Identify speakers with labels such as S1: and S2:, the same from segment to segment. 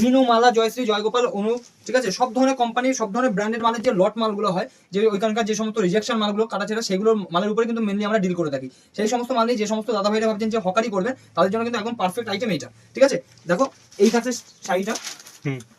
S1: মিনু মালা, জয়শ্রী, জয়গোপাল, অনু, ঠিক আছে? সব ধরনের কোম্পানি সব ধরনের ব্র্যান্ডেড মালের যে লট মালগুলো হয়, যে ওইখানকার যে সমস্ত রিজেকশন মালগুলো কাটাছেড়া সেগুলোর মালের উপরে কিন্তু মেনলি আমরা ডিল করে থাকি। সেই সমস্ত মাল নিয়ে যে সমস্ত দাদা ভাইরা ভাবছেন যে হকারি করবেন তাদের জন্য কিন্তু একদম পারফেক্ট আইটেম এইটা, ঠিক আছে? দেখো, এই কাছে শাড়িটা।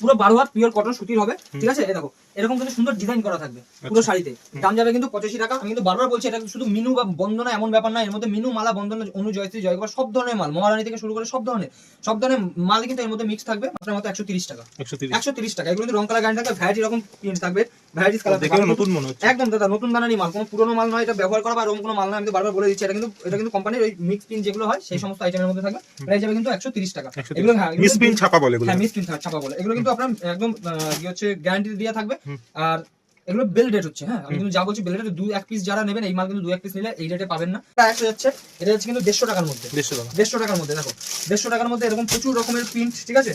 S1: পুরো বারো হাত পিওর কটন সুতির হবে ঠিক আছে? দেখো এরকম কিন্তু সুন্দর ডিজাইন করা থাকবে পুরো
S2: আচ্ছা।
S1: শাড়িতে দাম যাবে কিন্তু পঁচাশি টাকা। আমি কিন্তু বারবার বলছি এটা শুধু মিনু বা বন্দনা এমন ব্যাপার না এর মধ্যে মিনু মালা বন্দনা অনু জয়শ্রী জয়গোপাল সব ধরনের মাল মহারানী থেকে শুরু করে সব ধরনের সব ধরনের মাল কিন্তু এর মধ্যে মিক্স থাকবে আপনার মতো একশো তিরিশ টাকা।
S2: একশো তিরিশ।
S1: টাকা। এগুলো কিন্তু রং কালার গাড়ি থাকবে ভ্যারাইটি রকম প্রিন্ট থাকবে। ভ্যারাইটিস কালার
S2: নতুন মনে হচ্ছে।
S1: একদম দাদা নতুন বানানি মাল কোনো পুরোনো মাল নয় এটা ব্যবহার করা বা এরকম কোনো মাল নয় আমি তো বারবার বলে দিচ্ছি এটা কিন্তু এটা কিন্তু কোম্পানির ওই মিক্স প্রিন্ট যেগুলো হয় সেই সমস্ত আইটেমের মধ্যে থাকবে। প্রাইস যাবে কিন্তু একশো তিরিশ টাকা। এগুলো হ্যাঁ
S2: মিস পিন ছাপা বলে
S1: হ্যাঁ মিস প্রিন্ট ছাপা বলে। এগুলো কিন্তু আপনার একদম আহ, কি হচ্ছে গ্যারান্টি দেওয়া থাকবে। আর এগুলো বেল রেট হচ্ছে হ্যাঁ? আমি কিন্তু যা বলছি বেল রেট দু এক পিস যারা নেবেন এই মাল কিন্তু দু এক পিস নিলে এই রেটে পাবেন না। এটা একটা যাচ্ছে এটা হচ্ছে কিন্তু দেড়শো টাকার মধ্যে।
S2: দেড়শো টাকা।
S1: দেড়শো টাকার মধ্যে দেখো। দেড়শো টাকার মধ্যে এরকম প্রচুর রকমের প্রিন্ট ঠিক আছে?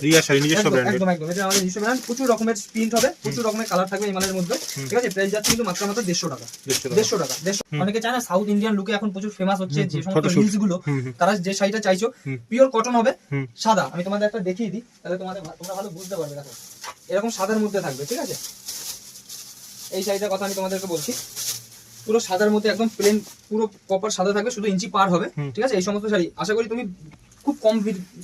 S1: একদম একদম এটা আমাদের নিজস্ব ব্র্যান্ড প্রচুর রকমের প্রিন্ট হবে প্রচুর রকমের কালার থাকবে এই মালের মধ্যে ঠিক আছে? প্রাইস যাচ্ছে কিন্তু মাত্র মাত্র দেড়শো টাকা।
S2: দেড়শো টাকা।
S1: দেড়শো। অনেকে চায় না সাউথ ইন্ডিয়ান লুকে এখন প্রচুর ফেমাস হচ্ছে যে সমস্ত।
S2: রিলসগুলো
S1: তারা যে শাড়িটা চাইছো পিওর কটন হবে সাদা। আমি তোমাদের একটা দেখিয়ে দিই তাহলে তোমাদের তোমরা ভালো বুঝতে পারবে দেখো। এরকম সাদার মধ্যে থাকবে ঠিক আছে? এই শাড়িটার কথা আমি তোমাদেরকে বলছি। পুরো সাদার মধ্যে একদম প্লেন পুরো প্রপার সাদা থাকবে শুধু ইঞ্চি পার হবে। ঠিক আছে? এই সমস্ত শাড়ি আশা করি তুমি খুব কম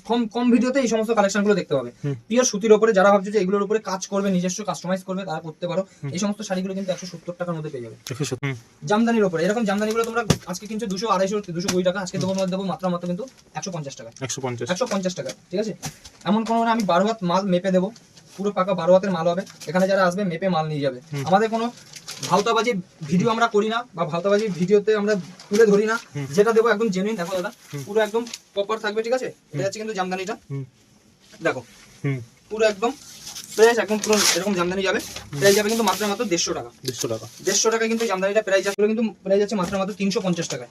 S1: কম কম ভিডিওতে এই সমস্ত কালেকশনগুলো দেখতে পাবে। পিওর সুতির উপরে যারা ভাবছ যে এগুলোর উপরে কাজ করবে নিজস্ব কাস্টমাইজ করবে তারা করতে পারো। এই সমস্ত শাড়িগুলো কিন্তু একশো সত্তর টাকার মধ্যে পেয়ে যাবে। জামদানির উপরে এরকম জামদানিগুলো তোমরা আজকে কিনছো দুশো আড়াইশো দুশো কুড়ি টাকা আজকে তোমার দেবো মাত্র মাত্র কিন্তু একশো পঞ্চাশ টাকা।
S2: একশো পঞ্চাশ।
S1: একশো পঞ্চাশ টাকা ঠিক আছে? এমন কোনো আমি বারো হাত মাল মেপে দেবো পুরো পাকা বারো হাতের মাল হবে। এখানে যারা আসবে মেপে মাল নিয়ে যাবে। আমাদের কোনো ভালতাবাজি ভিডিও আমরা করি না বা ভালতাবাজি ভিডিওতে আমরা তুলে ধরি না। যেটা দেবো একদম জেনুইন দেখো দাদা পুরো একদম প্রপার থাকবে ঠিক আছে? এটা হচ্ছে কিন্তু জামদানিটা। দেখো। পুরো একদম একদম পুরো এরকম জামদানি যাবে। প্রাইস যাবে কিন্তু মাত্র মাত্র দেড়শো টাকা।
S2: দেড়শো টাকা।
S1: দেড়শো টাকা কিন্তু জামদানিটা প্রাইস যাচ্ছে কিন্তু প্রাইস যাচ্ছে মাত্র মাত্র তিনশো পঞ্চাশ টাকা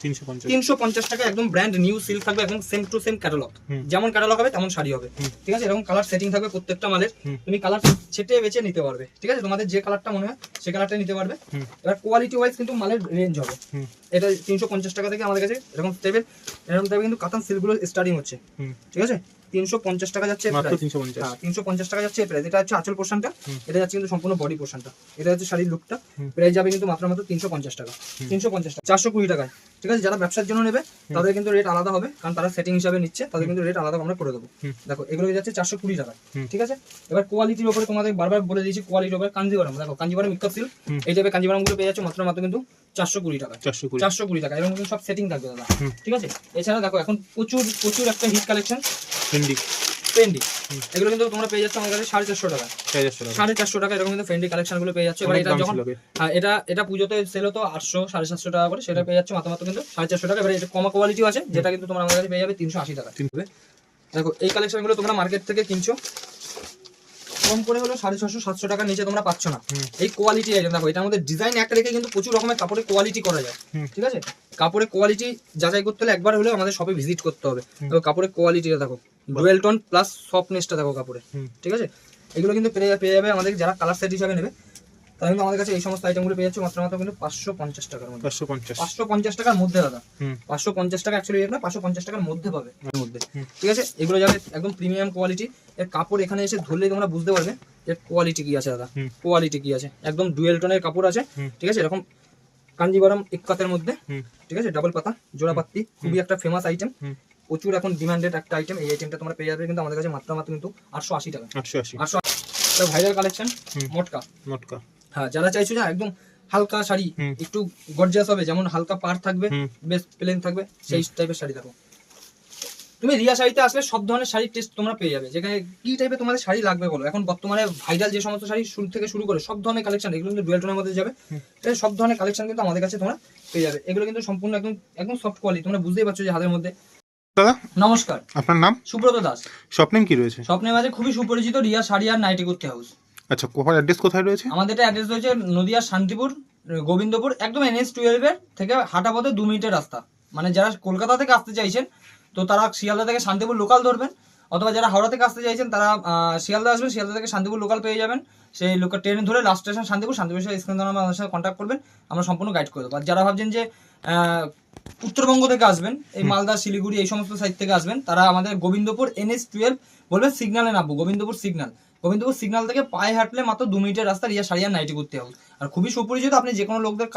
S2: তিনশো পঞ্চাশ।
S1: টাকা একদম ব্র্যান্ড নিউ সিল্ক থাকবে একদম সেম টু সেম ক্যাটালগ যেমন ক্যাটালগ হবে তেমন শাড়ি হবে। ঠিক আছে? এরকম কালার সেটিং থাকবে প্রত্যেকটা মালের। তুমি কালার ছেটে বেছে নিতে পারবে। ঠিক আছে? তোমাদের যে কালারটা মনে হয় সে কালারটা নিতে পারবে। এবার কোয়ালিটি ওয়াইজ কিন্তু মালের রেঞ্জ হবে। এটা তিনশো পঞ্চাশ টাকা থেকে আমাদের কাছে এরকম স্টেপের এরকম টাইপের কিন্তু কাতান সিল্কগুলো স্টার্টিং হচ্ছে। ঠিক আছে? তিনশো পঞ্চাশ টাকা যাচ্ছে।
S2: তিনশো পঞ্চাশ।
S1: হ্যাঁ টাকা যাচ্ছে প্রাইস এটা হচ্ছে আঁচল পোর্শনটা এটা যাচ্ছে কিন্তু সম্পূর্ণ বডি পোর্শনটা এটা হচ্ছে শাড়ির লুকটা প্রাইস যাবে কিন্তু মাত্র মাত্র তিনশো পঞ্চাশ টাকা। তিনশো পঞ্চাশ টাকা। চারশো কুড়ি টাকায়। ঠিক আছে? যারা ব্যবসার জন্য নেবে তাদের কিন্তু রেট আলাদা হবে কারণ তারা সেটিং হিসাবে নিচ্ছে তাদের কিন্তু রেট আলাদা আমরা করে দেবো। দেখো এগুলো যাচ্ছে চারশো কুড়ি টাকা ঠিক আছে? এবার কোয়ালিটির উপরে তোমাদের বারবার বলে দিয়েছি কোয়ালিটির উপরে কাঞ্জিবরম। দেখো কাঞ্জিবরম ইকপ। এই টাইপের কাঞ্জিবরমগুলো পেয়ে যাচ্ছে মাত্র মাত্র কিন্তু চারশো কুড়ি টাকা।
S2: চারশো কুড়ি।
S1: চারশো কুড়ি টাকা কিন্তু সব সেটিং থাকবে দাদা। ঠিক আছে? এছাড়া দেখো এখন প্রচুর প্রচুর একটা হিট কালেকশন
S2: ফেন্ডি
S1: ফেন্ডি এগুলো কিন্তু তোমরা পেয়ে যাচ্ছ আমার কাছে সাড়ে চারশো টাকা।
S2: সাড়ে চারশো টাকা।
S1: এরকম কিন্তু ফেন্ডি কালেকশনগুলো পেয়ে যাচ্ছে। এবার এটা যখন। হ্যাঁ এটা এটা পুজোতে সেল হতো আটশো সাড়ে সাতশো টাকা করে। সেটা পেয়ে যাচ্ছে মাত্র মাত্র কিন্তু সাড়ে চারশো টাকা। এবার এটা কমা কোয়ালিটিও আছে যেটা কিন্তু তোমরা আমাদের কাছে পেয়ে যাবে তিনশো আশি টাকা। দেখো এই কালেকশনগুলো তোমরা মার্কেট থেকে কিনছো। কম করে হলো সাড়ে ছশো সাতশো টাকার নিচে তোমরা পাচ্ছ না। এই কোয়ালিটি আইটেম দেখো এটার মধ্যে ডিজাইন একটা রেখে কিন্তু প্রচুর রকমের কাপড়ের কোয়ালিটি করা যায়। ঠিক আছে? কাপড়ের কোয়ালিটি যাচাই করতে হলে একবার হলেও আমাদের শপে ভিজিট করতে হবে। কাপড়ের কোয়ালিটিটা দেখো ডুয়েল টোন প্লাস সফটনেসটা দেখো কাপড়ে। ঠিক আছে? এগুলো কিন্তু পেয়ে পেয়ে যাবে আমাদের যারা কালার সেট হিসাবে নেবে। কিন্তু আমাদের কাছে এই সমস্ত আইটেমগুলো পেয়ে যাচ্ছে মাত্র মাত্র কিন্তু পাঁচশো পঞ্চাশ টাকার মধ্যে।
S2: পাঁচশো পঞ্চাশ।
S1: পাঁচশো পঞ্চাশ টাকার মধ্যে দাদা। পাঁচশো পঞ্চাশ টাকা অ্যাকচুয়ালি না পাঁচশো পঞ্চাশ টাকার মধ্যে পাবে। মধ্যে। ঠিক আছে? এগুলো যাবে একদম প্রিমিয়াম কোয়ালিটি এর কাপড় এখানে এসে ধরলেই তোমরা বুঝতে পারবে এর কোয়ালিটি কি আছে দাদা। কোয়ালিটি কি আছে। একদম ডুয়েল টোনের কাপড় আছে। ঠিক আছে? এরকম কাঞ্জিবরম ইক্কাতের মধ্যে। ঠিক আছে? ডাবল পাতা জোড়া পাত্তি খুবই একটা ফেমাস আইটেম প্রচুর এখন ডিমান্ডেড একটা আইটেম এই আইটেমটা তোমরা পেয়ে যাবে কিন্তু আমাদের কাছে মাত্র মাত্র কিন্তু আটশো আশি টাকা।
S2: আটশো আশি।
S1: আটশো ভাইরাল কালেকশন। মটকা।
S2: মটকা।
S1: হ্যাঁ যারা চাইছো না একদম হালকা শাড়ি একটু গর্জিয়াস হবে যেমন হালকা পার থাকবে বেশ প্লেন থাকবে সেই টাইপের শাড়ি দেখো। তুমি রিয়া শাড়িতে আসলে সব ধরনের শাড়ির টেস্ট তোমরা পেয়ে যাবে যেখানে কি টাইপের তোমাদের শাড়ি লাগবে বলো? এখন বর্তমানে ভাইরাল যে সমস্ত শাড়ি শুরু থেকে শুরু করে সব ধরনের কালেকশন এগুলো কিন্তু ডুয়েল টোনের মধ্যে যাবে। সব ধরনের কালেকশন কিন্তু আমাদের কাছে তোমরা পেয়ে যাবে। এগুলো কিন্তু সম্পূর্ণ একদম একদম সফট কোয়ালিটি তোমরা বুঝতেই পারছ যে হাতের মধ্যে।
S2: দাদা?
S1: নমস্কার।
S2: আপনার নাম?
S1: সুব্রত দাস।
S2: স্বপ্নেম কি রয়েছে?
S1: স্বপ্নের মাঝে খুবই সুপরিচিত রিয়া শাড়ি আর নাইটি কুর্তি হাউস
S2: আচ্ছা কোথায় অ্যাড্রেস কোথায় রয়েছে?
S1: আমাদের এটা অ্যাড্রেস রয়েছে নদিয়া শান্তিপুর গোবিন্দপুর একদম এনএস টুয়েলভের থেকে হাঁটা পথে দু মিনিটের রাস্তা। মানে যারা কলকাতা থেকে আসতে চাইছেন তো তারা শিয়ালদা থেকে শান্তিপুর লোকাল ধরবেন অথবা যারা হাওড়া থেকে আসতে চাইছেন তারা শিয়ালদা আসবেন শিয়ালদা থেকে শান্তিপুর লোকাল পেয়ে যাবেন। সেই লোকাল ট্রেন ধরে last station Santipur Santipur screen আমাদের সাথে কন্ট্যাক্ট করবেন আমরা সম্পূর্ণ গাইড করে দেবো। আর যারা ভাবছেন যে উত্তরবঙ্গ থেকে আসবেন এই মালদা শিলিগুড়ি এই সমস্ত সাইড থেকে আসবেন তারা আমাদের গোবিন্দপুর এনএস টুয়েলভ বলবেন সিগনালে নামবো গোবিন্দপুর সিগনাল গোবিন্দপুর সিগনাল থেকে পায়ে হাঁটলে মাত্র দু মিনিটের রাস্তা রিয়া সারিয়া নাইটি করতে হবে। আর খুবই সুপরিচিত আপনি যে কোনো লোকদের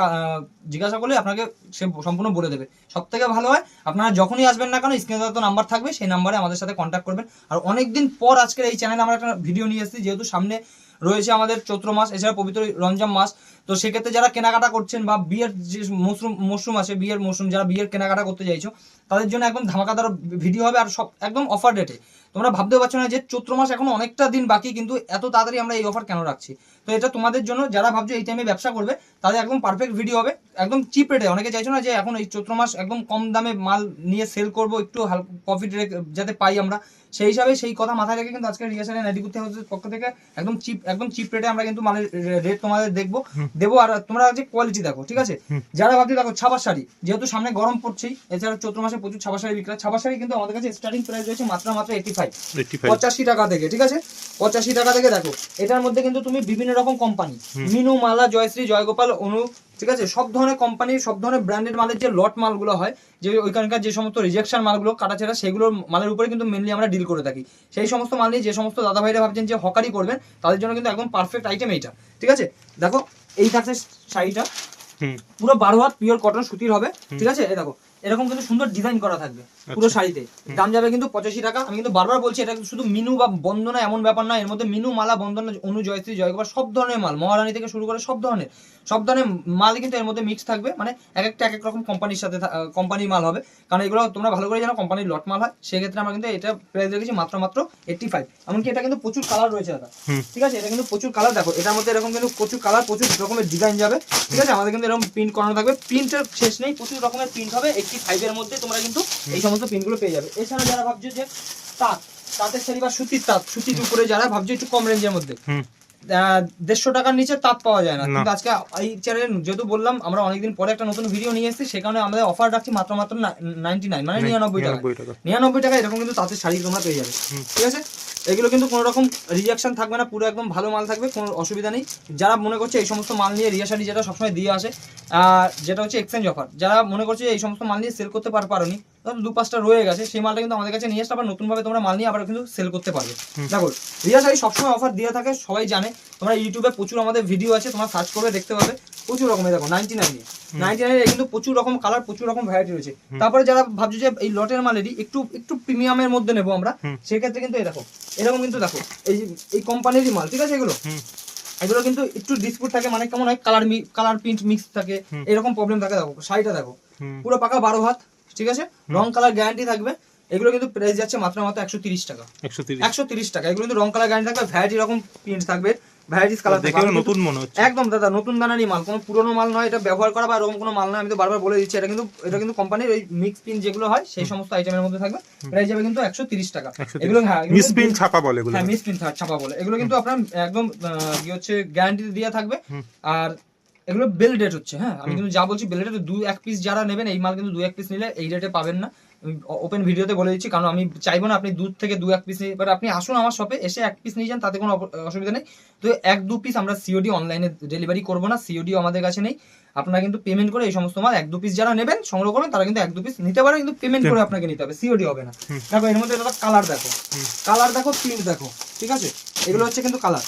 S1: জিজ্ঞাসা করলে আপনাকে সে সম্পূর্ণ বলে দেবে। সব থেকে ভালো হয়, আপনারা যখনই আসবেন না কেন স্ক্রিনে তো নাম্বার থাকবে, সেই নাম্বারে আমাদের সাথে কন্ট্যাক্ট করবেন। আর অনেকদিন পর আজকের এই চ্যানেলে আমরা একটা ভিডিও নিয়ে এসেছি, যেহেতু সামনে রয়েছে আমাদের চৈত্র মাস, এছাড়া পবিত্র রমজান মাস। তো সেক্ষেত্রে যারা কেনাকাটা করছেন বা বিয়ের যে মশরুম মশরুম আছে, বিয়ের মশরুম যারা বিয়ের কেনাকাটা করতে চাইছো, তাদের জন্য একদম ধামাকাদার ভিডিও হবে, আর সব একদম অফার রেটে তোমরা ভাবতে পারছ না যে চৈত্র মাস এখন অনেকটা দিন বাকি, কিন্তু এত তাড়াতাড়ি আমরা এই অফার কেন রাখছি? তো এটা তোমাদের জন্য যারা ভাবছ এই টাইমে ব্যবসা করবে তাদের একদম পারফেক্ট ভিডিও হবে। একদম চিপ রেটে অনেকে চাইছো না যে এখন এই চৈত্র মাস একদম কম দামে মাল নিয়ে সেল করব একটু প্রফিট যাতে পাই আমরা। সেই হিসাবে সেই কথা মাথায় রেখে কিন্তু আজকে রিয়াসানের নাইটি করতে হাউসের পক্ষ থেকে একদম চিপ একদম চিপ রেটে আমরা কিন্তু মালের রেট তোমাদের দেখব। দেবো আর তোমরা যে কোয়ালিটি দেখো ঠিক আছে? যারা ভাবছি দেখো ছাপা শাড়ি যেহেতু সামনে গরম পড়ছেই এছাড়া চৈত্র মাসে প্রচুর ছাপা শাড়ি বিক্রি। ছাপা শাড়ি কিন্তু আমাদের কাছে স্টার্টিং প্রাইস রয়েছে মাত্র মাত্র এইটি ফাইভ পঁচাশি টাকা থেকে ঠিক আছে? পঁচাশি টাকা থেকে দেখো এটার মধ্যে কিন্তু তুমি বিভিন্ন রকম কোম্পানি মিনু মালা জয়শ্রী জয়গোপাল অনু ঠিক আছে? সব ধরনের কোম্পানি সব ধরনের ব্র্যান্ডেড মালের যে লট মালগুলো হয় যে ওইখানকার যে সমস্ত রিজেকশন মালগুলো কাটাছেড়া সেগুলোর মালের উপরে কিন্তু মেনলি আমরা ডিল করে থাকি। সেই সমস্ত মাল নিয়ে যে সমস্ত দাদা ভাইরা ভাবছেন যে হকারি করবেন তাদের জন্য কিন্তু একদম পারফেক্ট আইটেম এইটা ঠিক আছে? দেখো এই থাকছে শাড়িটা পুরো বারো হাত পিওর কটন সুতির হবে ঠিক আছে? এই দেখো এরকম কিন্তু সুন্দর ডিজাইন করা থাকবে পুরো শাড়িতে। দাম যাবে কিন্তু পঁচাশি টাকা। আমি কিন্তু বারবার বলছি এটা শুধু মিনু বা বন্দনা এমন ব্যাপার না এর মধ্যে মিনু মালা বন্দনা অনু জয়শ্রী জয়কুমার সব ধরনের মাল মহারানী থেকে শুরু করে সব ধরনের সব ধরনের মাল কিন্তু এর মধ্যে মিক্স থাকবে। মানে এক একটা এক এক রকম কোম্পানির সাথে কোম্পানির মাল হবে। কারণ এগুলো তোমরা ভালো করে জানো কোম্পানির লট মাল হয়। সেক্ষেত্রে আমরা কিন্তু এটা প্রাইস রেখেছি মাত্র মাত্র এইটটি ফাইভ এমনকি এটা কিন্তু প্রচুর কালার রয়েছে দাদা। ঠিক আছে? এটা কিন্তু প্রচুর কালার দেখো এটার মধ্যে এরকম কিন্তু প্রচুর কালার প্রচুর রকমের ডিজাইন যাবে। ঠিক আছে? আমাদের কিন্তু এরকম প্রিন্ট করানো থাকবে। প্রিন্টের শেষ নেই প্রচুর রকমের প্রিন্ট হবে এইটটি ফাইভের মধ্যে তোমরা কিন্তু এই সমস্ত পিনগুলো পেয়ে যাবে। এছাড়া যারা ভাবছ যে তাঁত, তাঁতের শাড়ি বা সুতির তাঁত, সুতির উপরে যারা ভাবছ একটু কম রেঞ্জের মধ্যে দেড়শো টাকার নিচে তাঁত পাওয়া যায় না। কিন্তু আজকে এই চ্যানেলে যেহেতু বললাম আমরা অনেকদিন পরে একটা নতুন ভিডিও নিয়ে এসেছি সে কারণে আমাদের অফার রাখছি মাত্র মাত্র নাইনটি নাইন মানে নিরানব্বই টাকা।
S2: নিরানব্বই টাকা।
S1: এরকম কিন্তু তাঁতের শাড়ি তোমরা পেয়ে যাবে। ঠিক আছে? এগুলো কিন্তু কোনো রকম রিয়াকশন থাকবে না পুরো একদম ভালো মাল থাকবে কোনো অসুবিধা নেই। যারা মনে করছে এই সমস্ত মাল নিয়ে রিয়া শাড়ি যেটা সবসময় দিয়ে আসে যেটা হচ্ছে এক্সচেঞ্জ অফার যারা মনে করছে এই সমস্ত মাল নিয়ে সেল করতে পার পারোনি ধরো দু পাঁচটা রয়ে গেছে সেই মালটা কিন্তু আমাদের কাছে নিয়ে আসতে আবার নতুনভাবে তোমরা মাল নিয়ে আবার কিন্তু সেল করতে পারবে। দেখো রিয়া শাড়ি সবসময় অফার দিয়ে থাকে সবাই জানে। তোমরা ইউটিউবে প্রচুর আমাদের ভিডিও আছে তোমরা সার্চ করবে দেখতে পাবে। প্রচুর রকমের দেখো নাইনটি নাইনে নাইনটি নাইনে কিন্তু প্রচুর রকম কালার প্রচুর রকম ভ্যারাইটি রয়েছে। তারপরে যারা ভাবছ যে এই লটের মালেরই একটু একটু প্রিমিয়ামের মধ্যে নেব আমরা সেক্ষেত্রে কিন্তু এই দেখো এরকম কিন্তু দেখো এই এই কোম্পানিরই মাল ঠিক আছে এগুলো? এগুলো কিন্তু একটু ডিসপুট থাকে মানে কেমন হয় কালার কালার প্রিন্ট মিক্স থাকে এরকম প্রবলেম থাকে দেখো শাড়িটা দেখো পুরো পাকা বারো হাত ঠিক আছে? রং কালার গ্যারান্টি থাকবে। এগুলো কিন্তু প্রাইস যাচ্ছে মাত্র মাত্র একশো তিরিশ টাকা।
S2: একশো তিরিশ।
S1: টাকা। এগুলো কিন্তু রং কালার গ্যারান্টি থাকবে ভ্যারাইটি রকম প্রিন্ট থাকবে ভ্যারাইটিস কালার
S2: দেখে নতুন মনে হচ্ছে।
S1: একদম দাদা নতুন দানারই মাল কোনো পুরনো মাল নয় এটা ব্যবহার করা বা এরকম কোনো মাল নয় আমি তো বারবার বলে দিচ্ছি এটা কিন্তু এটা কিন্তু কোম্পানির ওই মিক্স পিন যেগুলো হয় সেই সমস্ত আইটেমের মধ্যে থাকবে। প্রাইস যাবে কিন্তু একশো তিরিশ টাকা। এগুলো হ্যাঁ
S2: মিস পিন ছাপা বলে এগুলো।
S1: হ্যাঁ মিস পিন ছাপা বলে। এগুলো কিন্তু আপনার একদম কি হচ্ছে গ্যারান্টি দেওয়া থাকবে। আর এগুলো বেল ডেট হচ্ছে হ্যাঁ? আমি কিন্তু যা বলছি বেল ডেট দু এক পিস যারা নেবেন এই মাল কিন্তু দু এক পিস নিলে এই রেটে পাবেন না। ওপেন ভিডিওতে বলে দিচ্ছি কারণ আমি চাইব না আপনি দু থেকে দু এক পিস নিয়ে এবার আপনি আসুন আমার শপে এসে এক পিস নিয়ে যান তাতে কোনো অসুবিধা নেই। তো এক দু পিস আমরা সিওডি অনলাইনে ডেলিভারি করব না সিওডিও আমাদের কাছে নেই। আপনারা কিন্তু পেমেন্ট করে এই সমস্ত মাল এক দু পিস যারা নেবেন সংগ্রহ করবেন তারা কিন্তু এক দু পিস নিতে পারে কিন্তু পেমেন্ট করে আপনাকে নিতে হবে সিওডি হবে না। দেখো এর মধ্যে কালার দেখো। কালার দেখো প্রিন্ট দেখো ঠিক আছে? এগুলো হচ্ছে কিন্তু কালার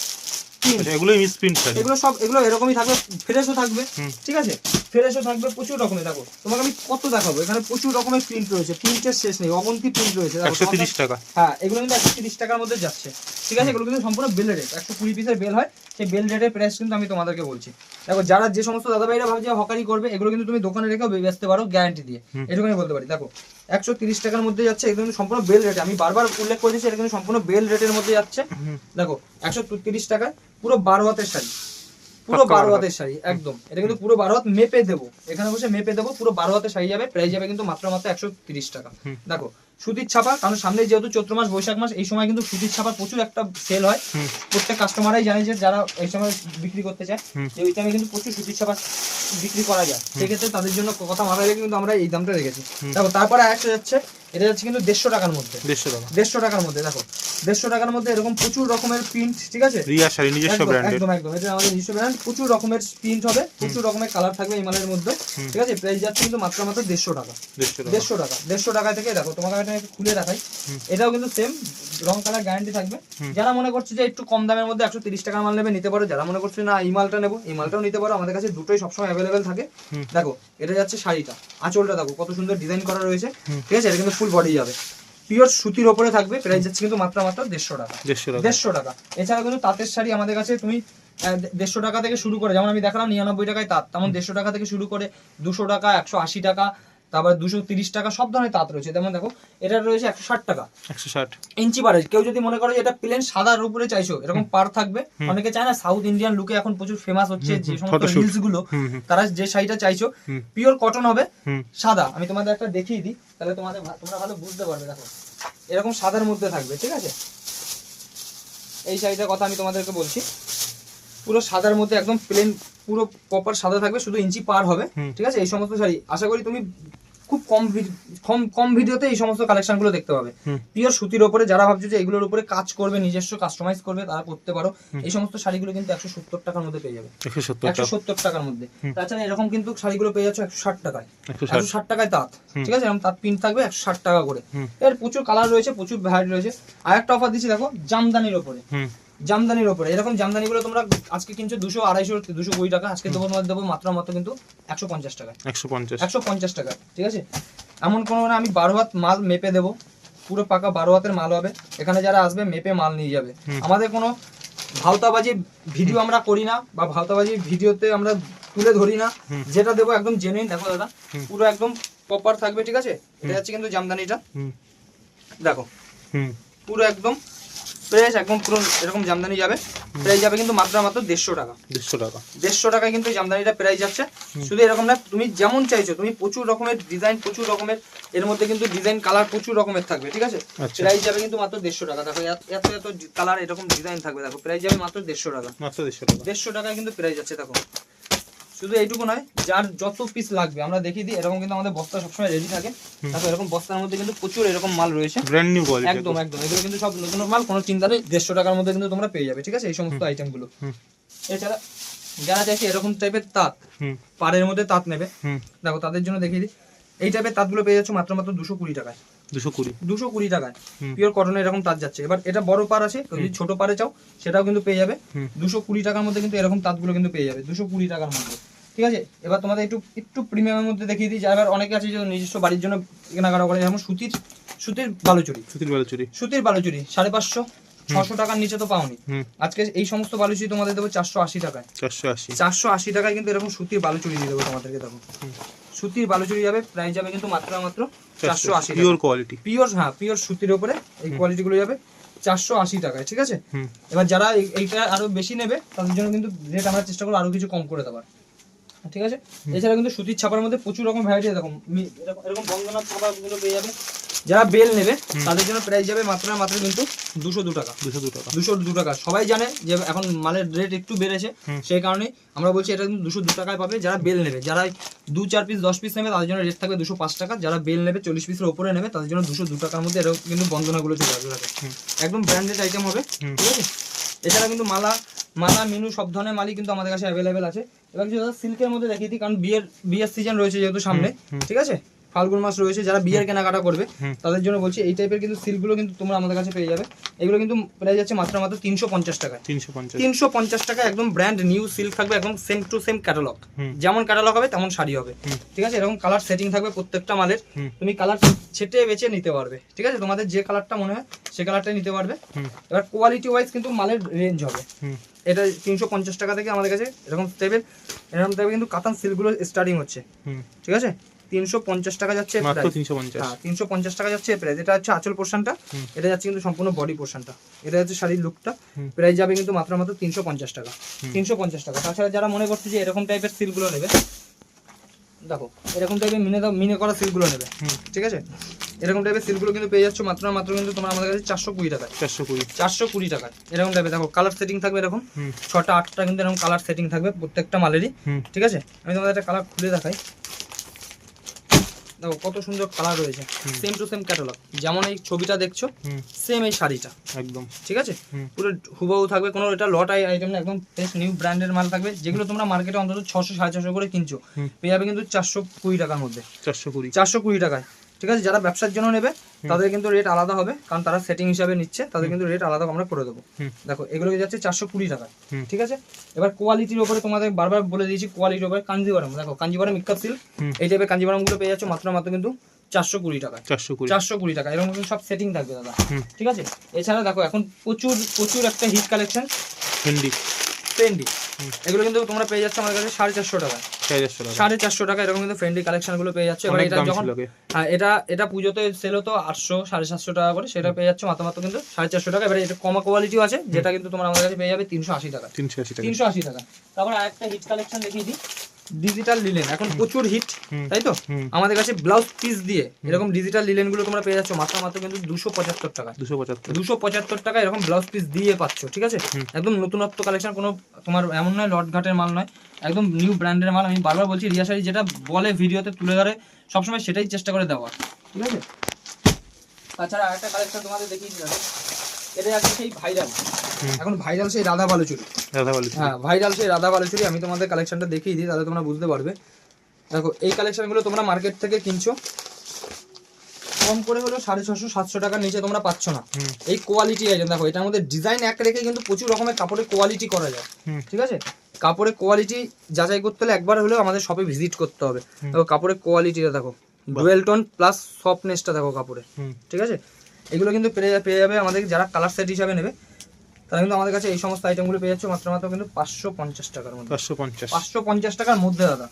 S2: আচ্ছা, এগুলো মিসপ্রিন্ট
S1: এগুলো সব এগুলো এরকমই থাকবে ফ্রেশও থাকবে ঠিক আছে? ফ্রেশও থাকবে প্রচুর রকমের দেখো তোমাকে আমি কত দেখাবো এখানে প্রচুর রকমের প্রিন্ট রয়েছে প্রিন্টের শেষ নেই অগন্তি প্রিন্ট রয়েছে
S2: একশো তিরিশ টাকা।
S1: হ্যাঁ এগুলো কিন্তু একশো তিরিশ টাকার মধ্যে যাচ্ছে ঠিক আছে এগুলো কিন্তু সম্পূর্ণ বেল রেট একশো কুড়ি পিসের বেল হয় সেই বেল রেটের প্রাইস কিন্তু আমি তোমাদেরকে বলছি। দেখো যারা যে সমস্ত দাদা ভাইরা ভাবছে হকারি করবে এগুলো কিন্তু তুমি দোকানে রেখেও বেচতে পারো গ্যারান্টি দিয়ে। এটুকুনি বলতে পারি দেখো একশো তিরিশ টাকার মধ্যে যাচ্ছে এগুলো কিন্তু সম্পূর্ণ বেল রেটে আমি বারবার উল্লেখ করেছি এটা কিন্তু সম্পূর্ণ বেল রেটের মধ্যে যাচ্ছে। দেখো একশো তিরিশ টাকায় পুরো বারো হাতের শাড়ি। পুরো বারো হাতের শাড়ি একদম। এটা কিন্তু পুরো বারো হাত মেপে দেবো। এখানে বসে মেপে দেবো পুরো বারো হাতের শাড়ি যাবে প্রাইস যাবে কিন্তু মাত্র মাত্র একশো তিরিশ টাকা। দেখো সুতির ছাপা কারণ সামনে যেহেতু চৈত্র মাস বৈশাখ মাস এই সময় কিন্তু সুতির ছাপা প্রচুর একটা সেল হয়। প্রত্যেক কাস্টমারাই জানে যে যারা এই সময় বিক্রি করতে চায় যে ওই টাইমে কিন্তু প্রচুর সুতির ছাপা বিক্রি করা যায়। সেক্ষেত্রে তাদের জন্য কথা মাথায় রেখে কিন্তু আমরা এই দামটা রেখেছি। দেখো তারপরে একটা যাচ্ছে এটা যাচ্ছে কিন্তু দেড়শো টাকার মধ্যে।
S2: দেড়শো টাকা।
S1: দেড়শো টাকার মধ্যে দেখো। দেড়শো টাকার মধ্যে এরকম প্রচুর রকমের প্রিন্ট ঠিক আছে?
S2: রিয়া শাড়ি নিজস্ব
S1: একদম
S2: ব্র্যান্ডের
S1: একদম একদম। এটা আমাদের নিজস্ব ব্র্যান্ড প্রচুর রকমের প্রিন্ট হবে প্রচুর রকমের কালার থাকবে এই মালের মধ্যে ঠিক আছে? প্রাইস যাচ্ছে কিন্তু মাত্র মাত্র দেড়শো টাকা।
S2: দেড়শো টাকা।
S1: দেড়শো টাকা। থেকে দেখো তোমাকে এটা খুলে
S2: হুম।
S1: এটাও কিন্তু সেম রং কালার গ্যারান্টি থাকবে। যারা মনে করছে যে একটু কম দামের মধ্যে একশো তিরিশ টাকার মাল নেবে নিতে পারো। যারা মনে করছে না এই মালটা নেব এই মালটাও নিতে পারো। আমাদের কাছে দুটোই সবসময় অ্যাভেলেবেল থাকে। দেখো এটা যাচ্ছে শাড়িটা। আঁচলটা দেখো কত সুন্দর ডিজাইন করা রয়েছে। ঠিক আছে? এটা কিন্তু ফুল বডি যাবে। পিওর সুতির ওপরে থাকবে প্রাইস যাচ্ছে কিন্তু মাত্র মাত্র দেড়শো টাকা।
S2: দেড়শো টাকা।
S1: দেড়শো টাকা। এছাড়া কিন্তু তাঁতের শাড়ি আমাদের কাছে তুমি দেড়শো টাকা থেকে শুরু করে যেমন আমি দেখালাম নিরানব্বই টাকায় তাঁত তেমন দেড়শো টাকা থেকে শুরু করে দুশো টাকা একশো আশি টাকা তারপর দুশো তিরিশ টাকা সব ধরনের তাঁত রয়েছে। যেমন দেখো এটা রয়েছে একশো ষাট টাকা।
S2: একশো ষাট।
S1: ইঞ্চি পারে কেউ যদি মনে করো এটা প্লেন সাদার উপরে চাইছো এরকম পার থাকবে। অনেকে চায় না সাউথ ইন্ডিয়ান লুকে এখন প্রচুর ফেমাস হচ্ছে যে সমস্ত
S2: রিলসগুলো
S1: তারা যে শাড়িটা চাইছো পিওর কটন হবে সাদা। আমি তোমাদের একটা দেখিয়ে দিই তাহলে তোমাদের তোমরা ভালো বুঝতে পারবে দেখো। এরকম সাদার মধ্যে থাকবে ঠিক আছে? এই শাড়িটার কথা আমি তোমাদেরকে বলছি। পুরো সাদার মধ্যে একদম প্লেন পুরো প্রপার সাদা থাকবে শুধু ইঞ্চি পার হবে ঠিক আছে? এই সমস্ত শাড়ি আশা করি তুমি খুব কম কম কম ভিডিওতে এই সমস্ত কালেকশনগুলো দেখতে পাবে। পিওর সুতির ওপরে যারা ভাবছ যে এগুলোর উপরে কাজ করবে নিজস্ব কাস্টমাইজ করবে তারা করতে পারো। এই সমস্ত শাড়িগুলো কিন্তু একশো সত্তর টাকার মধ্যে পেয়ে যাবে।
S2: একশো সত্তর
S1: টাকার মধ্যে। তাছাড়া এরকম কিন্তু শাড়িগুলো পেয়ে যাচ্ছে একশো ষাট টাকায়।
S2: একশো ষাট।
S1: টাকায় তাঁত ঠিক আছে? এরকম তাঁত প্রিন্ট থাকবে একশো ষাট টাকা করে। এর প্রচুর কালার রয়েছে প্রচুর ভ্যারাইটি রয়েছে। আর একটা অফার দিচ্ছি দেখো জামদানির ওপরে। জামদানির ওপরে। এরকম জামদানিগুলো তোমরা আজকে কিনছো দুশো আড়াইশো দুশো কুড়ি টাকা। আজকে দেবো তোমাদের দেবো মাত্র মাত্র কিন্তু একশো পঞ্চাশ টাকা
S2: একশো পঞ্চাশ।
S1: একশো পঞ্চাশ টাকা ঠিক আছে? এমন কোনো না আমি বারো হাত মাল মেপে দেবো। পুরো পাকা বারো হাতের মাল হবে। এখানে যারা আসবে মেপে মাল নিয়ে যাবে। আমাদের কোনো ভাওতাবাজি ভিডিও আমরা করি না বা ভাওতাবাজি ভিডিওতে আমরা তুলে ধরি না। যেটা দেবো একদম জেনুইন দেখো দাদা পুরো একদম প্রপার থাকবে ঠিক আছে? এটা হচ্ছে কিন্তু জামদানিটা। দেখো। পুরো একদম ফ্রেশ একদম পুরো এরকম জামদানি যাবে। প্রাইস যাবে কিন্তু মাত্র মাত্র দেড়শো টাকা।
S2: দেড়শো টাকা।
S1: দেড়শো টাকায় কিন্তু জামদানিটা প্রাইস যাচ্ছে। শুধু এরকম না তুমি যেমন চাইছো তুমি প্রচুর রকমের ডিজাইন প্রচুর রকমের এর মধ্যে কিন্তু ডিজাইন কালার প্রচুর রকমের থাকবে ঠিক আছে?
S2: আচ্ছা।
S1: প্রাইস যাবে কিন্তু মাত্র দেড়শো টাকা। দেখো এত এত এত কালার এরকম ডিজাইন থাকবে দেখো প্রাইস যাবে মাত্র দেড়শো টাকা।
S2: মাত্র দেড়শো টাকা।
S1: দেড়শো টাকায় কিন্তু প্রাইস যাচ্ছে দেখো। শুধু এইটুকু নয় যার যত পিস লাগবে আমরা দেখিয়ে দিই এরকম কিন্তু আমাদের বস্তা সবসময় রেডি থাকে। দেখো এরকম বস্তার মধ্যে কিন্তু প্রচুর এরকম মাল রয়েছে।
S2: ব্র্যান্ড নিউ কোয়ালিটি
S1: একদম একদম। এগুলো কিন্তু সব নতুন মাল কোনো চিন্তা নেই দেড়শো টাকার মধ্যে কিন্তু তোমরা পেয়ে যাবে ঠিক আছে? এই সমস্ত আইটেমগুলো। এছাড়া যারা চাইছে এরকম টাইপের তাঁত পাড়ের মধ্যে তাঁত নেবে দেখো তাদের জন্য দেখিয়ে দিই। এই টাইপের তাঁতগুলো পেয়ে যাচ্ছে মাত্র মাত্র দুশো কুড়ি টাকায়।
S2: দুশো কুড়ি।
S1: দুশো কুড়ি টাকায়। পিওর কটনের এরকম তাঁত যাচ্ছে। এবার এটা বড় পার আছে যদি ছোট পারে চাও সেটাও কিন্তু পেয়ে যাবে। দুশো কুড়ি টাকার মধ্যে কিন্তু এরকম তাঁতগুলো কিন্তু পেয়ে যাবে দুশো কুড়ি টাকার মধ্যে। ঠিক আছে? এবার তোমাদের একটু একটু প্রিমিয়ামের মধ্যে দেখিয়ে দিই। অনেকে আছে যে নিজস্ব বাড়ির জন্য কেনাকাটা করে যেমন সুতির সুতির বালুচুরি।
S2: সুতির বেলাচুরি।
S1: সুতির বালুচুরি সাড়ে পাঁচশো ছশো টাকার নিচে তো পাওনি। আজকে এই সমস্ত বালুচুরি তোমাদের দেবো চারশো আশি টাকায়।
S2: চারশো আশি।
S1: চারশো আশি টাকায় কিন্তু এরকম সুতির বালুচুরি দিয়ে দেবো তোমাদেরকে দেখো। সুতির বালুচুরি যাবে প্রাইস যাবে কিন্তু মাত্র মাত্র চারশো আশি
S2: পিওর কোয়ালিটি
S1: পিওর হ্যাঁ পিওর সুতির ওপরে এই কোয়ালিটি গুলো যাবে চারশো আশি টাকায় ঠিক আছে? এবার যারা এইটা আরও বেশি নেবে তাদের জন্য কিন্তু রেট আমরা চেষ্টা করব আরও কিছু কম করে দেওয়ার ঠিক আছে? এছাড়া কিন্তু সুতির ছাপার মধ্যে প্রচুর রকম ভ্যারাইটি এরকম এরকম- বন্দনা ছাপাগুলো পেয়ে যাবে যারা বেল নেবে তাদের জন্য প্রাইস যাবে মাত্র মাত্র কিন্তু দুশো দু টাকা।
S2: দুশো দু টাকা।
S1: দুশো দু টাকা। সবাই জানে যে এখন মালের রেট একটু বেড়েছে সেই কারণে আমরা বলছি এটা কিন্তু দুশো দু টাকায় পাবে যারা বেল নেবে। যারা দু চার পিস দশ পিস নেবে তাদের জন্য রেট থাকবে দুশো পাঁচ টাকা। যারা বেল নেবে চল্লিশ পিসের ওপরে নেবে তাদের জন্য দুশো দু টাকার মধ্যে এরকম কিন্তু বন্ধনাগুলো চলে আসবে। একদম ব্র্যান্ডেড আইটেম হবে। ঠিক আছে? এছাড়া কিন্তু মালা মালা মিনু সব ধরনের মালই কিন্তু আমাদের কাছে অ্যাভেলেবেল আছে। এবার কিছু সিল্কের মধ্যে দেখিয়ে দিই কারণ বিয়ের বিয়ের সিজন রয়েছে যেহেতু সামনে। ঠিক আছে? ফাল্গুন মাস রয়েছে যারা বিয়ের কেনাকাটা করবে তাদের জন্য বলছি এই টাইপের কিন্তু সিল্কগুলো কিন্তু তোমরা আমাদের কাছে পেয়ে যাবে। এগুলো কিন্তু প্রাইস যাচ্ছে মাত্র মাত্র তিনশো পঞ্চাশ টাকা
S2: তিনশো পঞ্চাশ।
S1: টাকা একদম ব্র্যান্ড নিউ সিল্ক থাকবে একদম সেম টু সেম ক্যাটালগ যেমন ক্যাটালগ হবে তেমন শাড়ি হবে। ঠিক আছে? এরকম কালার সেটিং থাকবে প্রত্যেকটা মালের। তুমি কালার ছেটে বেছে নিতে পারবে। ঠিক আছে? তোমাদের যে কালারটা মনে হয় সে কালারটাই নিতে পারবে। এবার কোয়ালিটি ওয়াইজ কিন্তু মালের রেঞ্জ হবে। এটা তিনশো পঞ্চাশ টাকা থেকে আমাদের কাছে এরকম টাইপের এরকম টাইপের কিন্তু কাতান সিল্কগুলো স্টার্টিং হচ্ছে। ঠিক আছে? তিনশো পঞ্চাশ টাকা যাচ্ছে।
S2: তিনশো পঞ্চাশ।
S1: হ্যাঁ তিনশো পঞ্চাশ টাকা যাচ্ছে প্রাইস এটা হচ্ছে আঁচল পোর্শনটা এটা যাচ্ছে কিন্তু সম্পূর্ণ বডি পোর্শনটা এটা যাচ্ছে শাড়ির লুকটা। প্রাইস যাবে কিন্তু মাত্র মাত্র তিনশো পঞ্চাশ টাকা। তিনশো পঞ্চাশ টাকা। তাছাড়া যারা মনে করছে যে এরকম টাইপের সিল্কগুলো নেবে দেখো এরকম টাইপের মিনে মিনে করা সিল্কগুলো নেবে। ঠিক আছে? এরকম টাইপের সিল্কগুলো কিন্তু পেয়ে যাচ্ছ মাত্র মাত্র কিন্তু তোমার আমাদের কাছে চারশো কুড়ি টাকায়।
S2: চারশো কুড়ি।
S1: চারশো কুড়ি টাকায়। এরকম টাইপের দেখো কালার সেটিং থাকবে এরকম। ছটা আটটা কিন্তু এরকম কালার সেটিং থাকবে প্রত্যেকটা মালেরই। ঠিক আছে? আমি তোমাদের একটা কালার খুলে দেখাই। দেখো কত সুন্দর কালার রয়েছে। সেম টু সেম ক্যাটালগ যেমন এই ছবিটা দেখছ সেম এই শাড়িটা।
S2: একদম।
S1: ঠিক আছে? পুরো হুবহু থাকবে কোনো এটা লট আইটেম না একদম ফ্রেশ নিউ ব্র্যান্ডের মাল থাকবে যেগুলো তোমরা মার্কেটে অন্তত ছশো সাড়ে ছশো করে কিনছো। পেয়ে যাবে কিন্তু চারশো কুড়ি টাকার মধ্যে।
S2: চারশো কুড়ি।
S1: চারশো কুড়ি টাকায়। ঠিক আছে? যারা ব্যবসার জন্য নেবে তাদের কিন্তু রেট আলাদা হবে। কারণ তারা সেটিং হিসাবে নিচ্ছে তাদের কিন্তু রেট আলাদা আমরা করে দেবো। দেখো এগুলো যাচ্ছে চারশো কুড়ি
S2: টাকা।
S1: ঠিক আছে? এবার কোয়ালিটির উপরে তোমাদের বারবার বলে দিয়েছি কোয়ালিটির উপরে কাঞ্জিবরম দেখো কাঞ্জিবরম ইক্কাপ সিল্ক
S2: হুম।
S1: এই টাইপের কাঞ্জিবরমগুলো পেয়ে যাচ্ছে মাত্র মাত্র কিন্তু চারশো কুড়ি টাকা
S2: চারশো কুড়ি।
S1: চারশো কুড়ি টাকা। এরকম কিন্তু সব সেটিং থাকবে দাদা। ঠিক আছে? এছাড়া দেখো এখন প্রচুর প্রচুর একটা হিট কালেকশন
S2: ভেন্ডি
S1: ফ্রেন্ডি এগুলো কিন্তু তোমরা পেয়ে যাচ্ছ আমার কাছে সাড়ে চারশো টাকা
S2: সাড়ে চারশো টাকা
S1: এরকম কিন্তু ফ্রেন্ডলি কালেকশনগুলো পেয়ে যাচ্ছে। এবার এটা যখন হ্যাঁ এটা এটা পুজোতে সেল হতো আটশো সাড়ে সাতশো টাকা করে। সেটা পেয়ে যাচ্ছে মাথা মাত্র কিন্তু সাড়ে চারশো টাকা। এবার এটা কমা কোয়ালিটিও আছে যেটা কিন্তু তোমার আমার কাছে পেয়ে যাবে তিনশো আশি টাকা
S2: তিনশো আশি টাকা
S1: তিনশো আশি টাকা তারপর আরেকটা হিট কালেকশন দেখিয়ে দিই। ডিজিটাল লিলেন এখন প্রচুর হিট তাই তো? আমাদের কাছে ব্লাউজ পিস দিয়ে এরকম ডিজিটাল লিলেনগুলো তোমরা পেয়ে যাচ্ছ মাত্র মাত্র কিন্তু দুশো পঁচাত্তর টাকা
S2: দুশো পঁচাত্তর।
S1: দুশো পঁচাত্তর টাকা এরকম ব্লাউজ পিস দিয়ে পাচ্ছ ঠিক আছে? একদম নতুনত্ব কালেকশন কোনো তোমার এমন নয় লট ঘাটের মাল নয় একদম নিউ ব্র্যান্ডের মাল। আমি বারবার বলছি রিয়া শাড়ি যেটা বলে ভিডিওতে তুলে ধরে সবসময় সেটাই চেষ্টা করে দেওয়া ঠিক আছে? তাছাড়া আরেকটা কালেকশন তোমাদের দেখিয়ে দিলাম। এটা আছে সেই ভাইরাল। এখন ভাইরাল সেই রাধা বালুচুরি।
S2: বলি
S1: হ্যাঁ ভাইরাল সেই রাধা বালুচুরি আমি তোমাদের কালেকশনটা দেখিয়ে দিই তাহলে তোমরা বুঝতে পারবে। দেখো এই কালেকশনগুলো তোমরা মার্কেট থেকে কিনছো। কম করে হলো সাড়ে ছশো সাতশো টাকার নিচে তোমরা পাচ্ছ না। এই কোয়ালিটি আইটেম দেখো এটার মধ্যে ডিজাইন এক রেখে কিন্তু প্রচুর রকমের কাপড়ের কোয়ালিটি করা যায়। ঠিক আছে? কাপড়ের কোয়ালিটি যাচাই করতে হলে একবার হলেও আমাদের শপে ভিজিট করতে হবে। দেখো কাপড়ের কোয়ালিটিটা দেখো ডুয়েল টোন প্লাস সফটনেসটা দেখো কাপড়ে। ঠিক আছে? এগুলো কিন্তু পেয়ে পেয়ে যাবে আমাদের যারা কালার সেট হিসাবে নেবে তারা কিন্তু আমাদের কাছে এই সমস্ত আইটেমগুলো পেয়ে যাচ্ছে মাত্র মাত্র কিন্তু পাঁচশো পঞ্চাশ টাকার মধ্যে।
S2: পাঁচশো পঞ্চাশ।
S1: পাঁচশো পঞ্চাশ টাকার মধ্যে দাদা।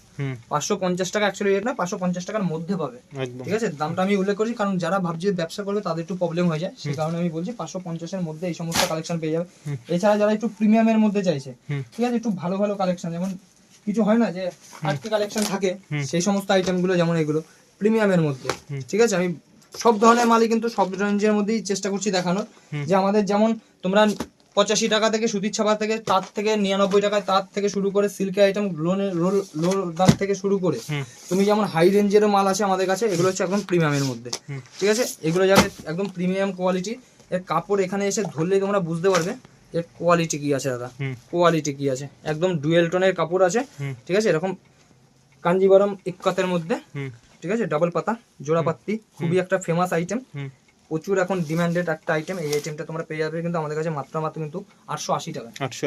S1: পাঁচশো পঞ্চাশ টাকা অ্যাকচুয়ালি রেট নয় পাঁচশো পঞ্চাশ টাকার মধ্যে পাবে। ঠিক আছে? দামটা আমি উল্লেখ করছি কারণ যারা ভাবছে ব্যবসা করবে তাদের একটু প্রবলেম হয়ে যায়। সেই কারণে আমি বলছি পাঁচশো পঞ্চাশের মধ্যে এই সমস্ত কালেকশন পেয়ে যাবে। এছাড়া যারা একটু প্রিমিয়ামের মধ্যে চাইছে ঠিক আছে? একটু ভালো ভালো কালেকশন যেমন কিছু হয় না যে আজকে কালেকশন থাকে সেই সমস্ত আইটেমগুলো যেমন এগুলো প্রিমিয়ামের মধ্যে। ঠিক আছে? আমি সব ধরনের মালই কিন্তু সব রেঞ্জের মধ্যেই চেষ্টা করছি দেখানোর। যে আমাদের যেমন তোমরা পঁচাশি টাকা থেকে সুতির ছাপা থেকে তার থেকে নিরানব্বই টাকায় তার থেকে শুরু করে সিল্কের আইটেম লোনের রোল লো দাম থেকে শুরু করে। তুমি যেমন হাই রেঞ্জেরও মাল আছে আমাদের কাছে এগুলো হচ্ছে একদম প্রিমিয়ামের মধ্যে। ঠিক আছে? এগুলো যাবে একদম প্রিমিয়াম কোয়ালিটি এর কাপড় এখানে এসে ধরলেই তোমরা বুঝতে পারবে এর কোয়ালিটি কি আছে দাদা। কোয়ালিটি কি আছে। একদম ডুয়েল টোনের কাপড় আছে। ঠিক আছে? এরকম কাঞ্জিবরম ইক্কাতের মধ্যে। ঠিক আছে? ডাবল পাতা জোড়া পাত্তি খুবই একটা ফেমাস আইটেম প্রচুর এখন ডিমান্ডেড একটা আইটেম এই আইটেমটা তোমরা পেয়ে যাবে কিন্তু আমাদের কাছে মাত্র মাত্র কিন্তু আটশো আশি টাকা।
S2: আটশো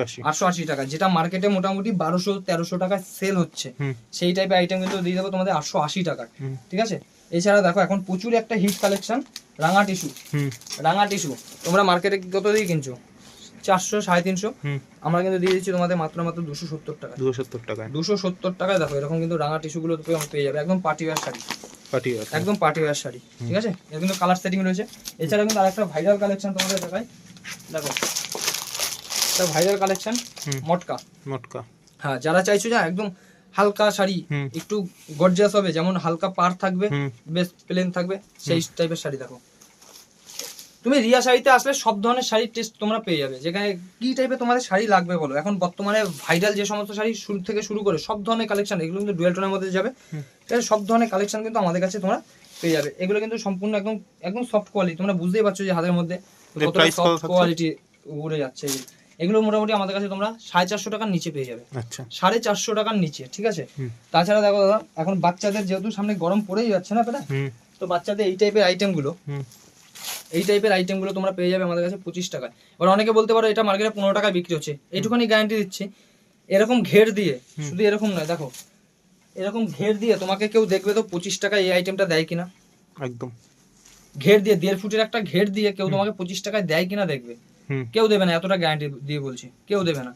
S2: আশি।
S1: টাকা যেটা মার্কেটে মোটামুটি বারোশো তেরোশো টাকায় সেল হচ্ছে। সেই টাইপের আইটেম কিন্তু দিয়ে দেবো তোমাদের আটশো আশি
S2: হুম।
S1: ঠিক আছে? এছাড়া দেখো এখন প্রচুর একটা হিট কালেকশন রাঙা টিস্যু
S2: হুম।
S1: রাঙা টিস্যু তোমরা মার্কেটে কত দিয়ে কিনছো? চারশো সাড়ে তিনশো? আমরা কিন্তু দিয়ে দিচ্ছি তোমাদের মাত্র মাত্র দুশো সত্তর টাকা
S2: দুশো সত্তর টাকা
S1: দুশো সত্তর টাকায় দেখো এরকম কিন্তু রাঙা টিস্যুগুলো পেয়ে পেয়ে যাবে একদম পার্টি ওয়ার শাড়ি।
S2: পাটি
S1: একদম পার্টিওয়ার শাড়ি ঠিক আছে? এর কিন্তু কালার সেটিং রয়েছে। এছাড়া কিন্তু আরেকটা ভাইরাল কালেকশন তোমাদের দেখাই। দেখো এটা ভাইরাল কালেকশন মটকা।
S2: মটকা।
S1: হ্যাঁ যারা চাইছো যা একদম হালকা শাড়ি একটু গর্জিয়াস হবে যেমন হালকা পার থাকবে বেশ প্লেন থাকবে সেই টাইপের শাড়ি দেখো। তুমি রিয়া শাড়িতে আসলে সব ধরনের শাড়ির টেস্ট তোমরা পেয়ে যাবে। যেখানে কি টাইপের তোমাদের শাড়ি লাগবে বলো? এখন বর্তমানে ভাইরাল যে সমস্ত শাড়ি শুরু থেকে শুরু করে সব ধরনের কালেকশন এগুলো কিন্তু ডুয়েল টোনের মধ্যে যাবে। সব ধরনের কালেকশন কিন্তু আমাদের কাছে তোমরা পেয়ে যাবে। এগুলো কিন্তু সম্পূর্ণ একদম একদম সফট কোয়ালিটি তোমরা বুঝতেই পারছ যে হাতের মধ্যে কতটা সফট কোয়ালিটি উড়ে যাচ্ছে। এগুলো মোটামুটি আমাদের কাছে তোমরা সাড়ে চারশো টাকার নিচে পেয়ে যাবে।
S2: আচ্ছা।
S1: সাড়ে চারশো টাকার নিচে ঠিক আছে? তাছাড়া দেখো দাদা এখন বাচ্চাদের যেহেতু সামনে গরম পড়েই যাচ্ছে না তো বাচ্চাদের এই টাইপের আইটেমগুলো
S2: হুম।
S1: এই টাইপের আইটেমগুলো তোমরা পেয়ে যাবে আমাদের কাছে পঁচিশ টাকায়। এবার অনেকে বলতে পারো এটা মার্কেটে পনেরো টাকায় বিক্রি হচ্ছে। এইটুখানি গ্যারান্টি দিচ্ছি। এরকম ঘের দিয়ে শুধু এরকম নয় দেখো এরকম ঘের দিয়ে তোমাকে কেউ দেখবে তো পঁচিশ টাকায় এই আইটেমটা দেয় কিনা?
S2: একদম।
S1: ঘের দিয়ে দেড় ফুটের একটা ঘের দিয়ে কেউ তোমাকে পঁচিশ টাকায় দেয় কিনা দেখবে? কেউ দেবে না এতটা গ্যারান্টি দিয়ে বলছি। কেউ দেবে না।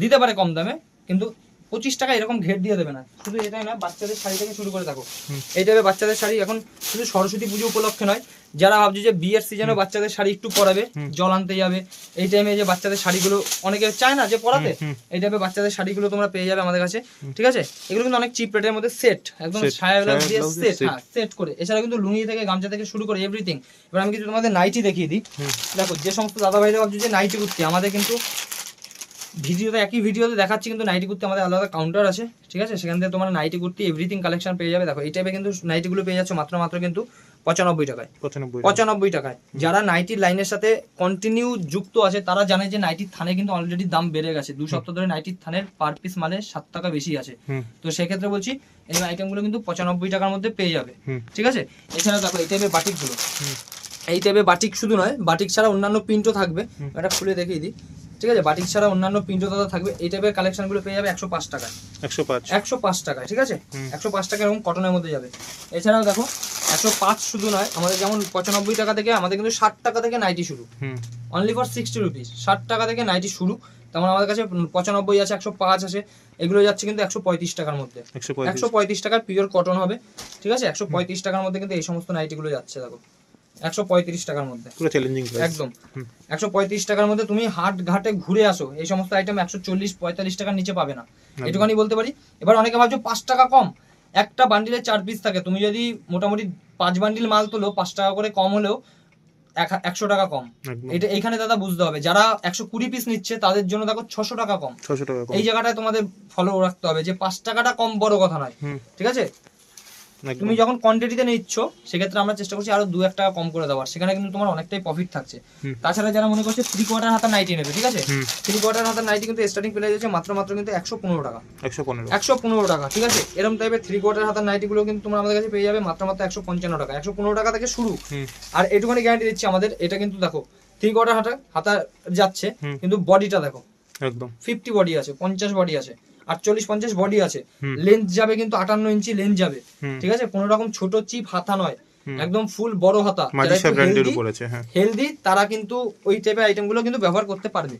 S1: দিতে পারে কম দামে কিন্তু পঁচিশ টাকা এরকম ঘের দিয়ে দেবে না। শুধু এটাই না বাচ্চাদের শাড়ি থেকে শুরু করে দেখো। এই টাইপের বাচ্চাদের শাড়ি এখন শুধু সরস্বতী পুজো উপলক্ষে নয় যারা ভাবছে যে বিয়ের সিজনে বাচ্চাদের শাড়ি একটু পরাবে জল আনতে যাবে এই টাইমে যে বাচ্চাদের শাড়িগুলো অনেকে চায় না যে পরাতে। এই টাইপের বাচ্চাদের শাড়িগুলো তোমরা পেয়ে যাবে আমাদের কাছে ঠিক আছে? এগুলো কিন্তু অনেক চিপ রেটের মধ্যে সেট একদম ব্লাউজ দিয়ে সেট হ্যাঁ সেট করে। এছাড়া কিন্তু লুঙ্গি থেকে গামছা থেকে শুরু করে এভরিথিং এবার আমি কিছু তোমাদের নাইটি দেখিয়ে দিই। দেখো যে সমস্ত দাদা ভাইরা ভাবছে যে নাইটি কুর্তি আমাদের কিন্তু ভিডিওতে একই ভিডিওতে দেখাচ্ছি কিন্তু নাইটি কুর্তি আমাদের আলাদা কাউন্টার আছে ঠিক আছে? সেখান থেকে তোমরা নাইটি কুর্তি এভরিথিং কালেকশন পেয়ে যাবে। দেখো এই টাইপে কিন্তু নাইটিগুলো পেয়ে যাচ্ছে মাত্র মাত্র কিন্তু পঁচানব্বই টাকায়।
S2: পঁচানব্বই
S1: পঁচানব্বই টাকায়। যারা নাইটির লাইনের সাথে কন্টিনিউ যুক্ত আছে তারা জানে যে নাইটির থানে কিন্তু অলরেডি দাম বেড়ে গেছে। দু সপ্তাহ ধরে নাইটির থানের পার পিস মানে সাত টাকা বেশি আছে। তো সেক্ষেত্রে বলছি এই আইটেমগুলো কিন্তু পঁচানব্বই টাকার মধ্যে পেয়ে যাবে। ঠিক আছে? এছাড়া দেখো এই টাইপের বাটিকগুলো এই টাইপের বাটিক শুধু নয় বাটিক ছাড়া অন্যান্য প্রিন্টও থাকবে। এটা খুলে দেখিয়ে দিই। ঠিক আছে? বাটিক ছাড়া অন্যান্য প্রিন্টও দাদা থাকবে এই টাইপের কালেকশনগুলো পেয়ে যাবে একশো পাঁচ টাকায়।
S2: একশো পাঁচ।
S1: একশো পাঁচ টাকায় ঠিক আছে? একশো পাঁচ টাকা এরকম কটনের মধ্যে যাবে। এছাড়াও দেখো একশো পাঁচ শুধু নয় আমাদের যেমন পঁচানব্বই টাকা থেকে আমাদের কিন্তু ষাট টাকা থেকে নাইটি শুরু। অনলি ফর সিক্সটি রুপিস ষাট টাকা থেকে নাইটি শুরু। তেমন আমাদের কাছে পঁচানব্বই আছে একশো পাঁচ আছে। এগুলো যাচ্ছে কিন্তু একশো পঁয়ত্রিশ টাকার মধ্যে।
S2: একশো পঁয়ত্রিশ।
S1: একশো পঁয়ত্রিশ টাকার পিওর কটন হবে ঠিক আছে? একশো পঁয়ত্রিশ টাকার মধ্যে কিন্তু এই সমস্ত নাইটিগুলো যাচ্ছে দেখো। একশো পঁয়ত্রিশ টাকার মধ্যে।
S2: পুরো চ্যালেঞ্জিং প্রাইস
S1: একদম। একশো পঁয়ত্রিশ টাকার মধ্যে তুমি হাট ঘাটে ঘুরে আসো এই সমস্ত আইটেম একশো চল্লিশ পঁয়তাল্লিশ টাকার নিচে পাবে না। এটুখানি বলতে পারি এবার অনেকে ভাবছ পাঁচ টাকা কম একটা বান্ডিলে চার পিস থাকে তুমি যদি মোটামুটি পাঁচ বান্ডিল মাল তোলো পাঁচ টাকা করে কম হলেও এক- একশো টাকা কম। এটা এইখানে দাদা বুঝতে হবে যারা একশো কুড়ি পিস নিচ্ছে তাদের জন্য দেখো ছশো টাকা কম।
S2: ছশো টাকা
S1: এই জায়গাটায় তোমাদের ফলো রাখতে হবে যে পাঁচ টাকাটা কম বড় কথা নয়। ঠিক আছে? তুমি যখন কোয়ান্টিটিতে নিচ্ছ সেক্ষেত্রে আমরা চেষ্টা করছি আরও দু এক টাকা কম করে দেওয়ার। সেখানে কিন্তু তোমার অনেকটাই প্রফিট থাকছে। তাছাড়া যারা মনে করছে থ্রি কোয়ার্টার হাতা নাইটি নেবে ঠিক আছে? থ্রি কোয়ার্টার হাতা নাইটি কিন্তু স্টার্টিং প্রাইস আছে মাত্র মাত্র কিন্তু একশো পনেরো টাকা।
S2: একশো পনেরো।
S1: একশো পনেরো টাকা ঠিক আছে? এরকম টাইপের থ্রি কোয়ার্টার হাতার নাইটিগুলো কিন্তু তোমরা আমাদের কাছে পেয়ে যাবে মাত্র মাত্র একশো পঞ্চান্ন টাকা। একশো পনেরো টাকা থেকে শুরু। আর এটুখানি গ্যারান্টি দিচ্ছি আমাদের এটা কিন্তু দেখো থ্রি কোয়ার্টার হাতা হাতা যাচ্ছে কিন্তু বডিটা দেখো।
S2: একদম।
S1: ফিফটি বডি আছে পঞ্চাশ বডি আছে। আটচল্লিশ পঞ্চাশ বডি আছে লেন্থ যাবে কিন্তু আটান্ন ইঞ্চি লেন্থ যাবে। ঠিক আছে? কোনো রকম ছোট চিপ হাতা নয়। একদম ফুল বড় হাতা।
S2: আছে হ্যাঁ।
S1: হেলদি তারা কিন্তু ওই টাইপের আইটেমগুলো কিন্তু ব্যবহার করতে পারবে।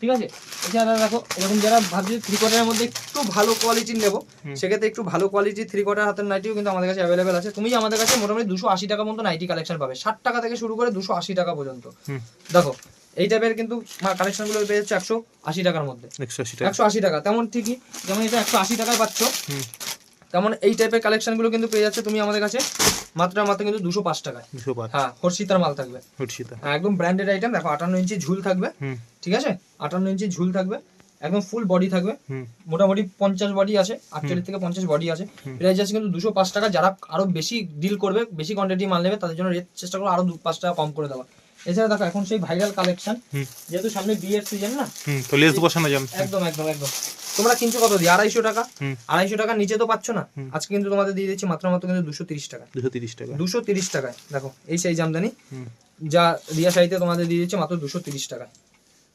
S1: ঠিক আছে? এছাড়া দেখো এরকম যারা ভাবছে থ্রি কোয়ার্টারের মধ্যে একটু ভালো কোয়ালিটির নেব সেক্ষেত্রে একটু ভালো কোয়ালিটির থ্রি কোয়ার্টার হাতের নাইটিও কিন্তু আমাদের কাছে অ্যাভেলেবেল আছে। তুমি আমাদের কাছে মোটামুটি দুশো আশি টাকা মতো নাইটি কালেকশন পাবে। ষাট টাকা থেকে শুরু করে দুশো আশি টাকা পর্যন্ত। দেখো এই টাইপের কিন্তু কালেকশনগুলো পেয়ে যাচ্ছে একশো আশি টাকার মধ্যে।
S2: একশো আশি টাকা।
S1: তেমন ঠিকই। যেমন এটা একশো আশি টাকায় পাচ্ছ। তেমন এই টাইপের কালেকশনগুলো কিন্তু পেয়ে যাচ্ছে তুমি আমাদের কাছে। মাত্র মাত্র কিন্তু দুশো পাঁচ টাকায়।
S2: দুশো পাঁচ।
S1: হ্যাঁ হর্ষিতার মাল থাকবে।
S2: হর্ষিতা।
S1: হ্যাঁ, একদম ব্র্যান্ডেড আইটেম দেখো আটান্ন ইঞ্চি ঝুল থাকবে। ঠিক আছে? আটান্ন ইঞ্চি ঝুল থাকবে। একদম ফুল বডি থাকবে। মোটামুটি পঞ্চাশ বডি আছে। আটচল্লিশ থেকে পঞ্চাশ বডি আছে। প্রাইস আছে কিন্তু দুশো পাঁচ টাকা। যারা আরও বেশি ডিল করবে বেশি কোয়ান্টিটি মাল নেবে তাদের জন্য রেট চেষ্টা করব আরও দু পাঁচ টাকা কম করে দেওয়া এছাড়া দেখো এখন সেই ভাইরাল কালেকশন যেহেতু সামনে বিয়ের সিজন না
S2: তো লেস বসানো যাবে।
S1: একদম একদম একদম। তোমরা কিনছো কত দিয়ে? আড়াইশো টাকা? আড়াইশো টাকা নিচে তো পাচ্ছ না। আজকে কিন্তু তোমাদের দিয়ে দিচ্ছি মাত্র মাত্র কিন্তু দুশো তিরিশ টাকা।
S2: দুশো তিরিশ টাকা।
S1: দুশো তিরিশ টাকায় দেখো এই সেই জামদানি যা রিয়া শাড়িতে তোমাদের দিয়ে দিচ্ছে মাত্র দুশো তিরিশ টাকায়।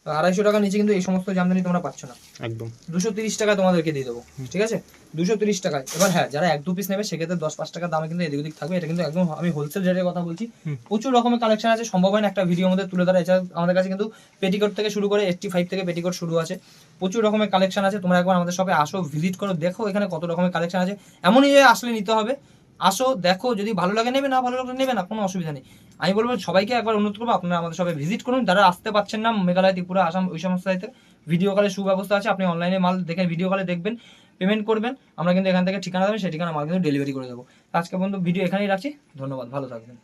S1: আড়াইশো টাকা নিচে কিন্তু এই সমস্ত জামদানি তোমরা পাচ্ছ না।
S2: একদম।
S1: দুশো তিরিশ টাকা তোমাদেরকে দিয়ে দেবো ঠিক আছে? দুশো তিরিশ টাকায়। এবার হ্যাঁ যারা এক দু পিস নেবে সেক্ষেত্রে দশ পাঁচ টাকা দামে কিন্তু এদিক ওদিক থাকবে। এটা কিন্তু একদম আমি হোলসেল রেটের কথা বলছি। প্রচুর রকমের কালেকশন আছে। সম্ভব হয় না একটা ভিডিও মধ্যে তুলে ধরা। এছাড়া আমাদের কাছে কিন্তু পেটিকোট থেকে শুরু করে এইটটি ফাইভ থেকে পেটিকোট শুরু আছে। প্রচুর রকমের কালেকশন আছে। তোমরা একবার আমাদের শপে আসো ভিজিট করো দেখো এখানে কত রকমের কালেকশন আছে। এমনই যে আসলে নিতে হবে। আসো, দেখো, যদি ভালো লাগে নেবে, না ভালো লাগে নেবে না, কোনো অসুবিধা নেই। আমি বলব সবাইকে একবার অনুরোধ করব, আপনারা আমাদের সবাই ভিজিট করুন। যারা আসতে পারছেন না, মেঘালয়, ত্রিপুরা, আসাম, ওই সমস্ত সাইতে ভিডিও কলের সুব্যবস্থা আছে, আপনি অনলাইনে মাল দেখে ভিডিও কলে দেখবেন পেমেন্ট করবেন। আমরা কিন্তু এখান থেকে ঠিকানা দেবেন, সেই ঠিকানা মাল কিন্তু ডেলিভারি করে দেবো। আজকে পর্যন্ত ভিডিও এখানেই রাখছি, ধন্যবাদ, ভালো থাকবেন।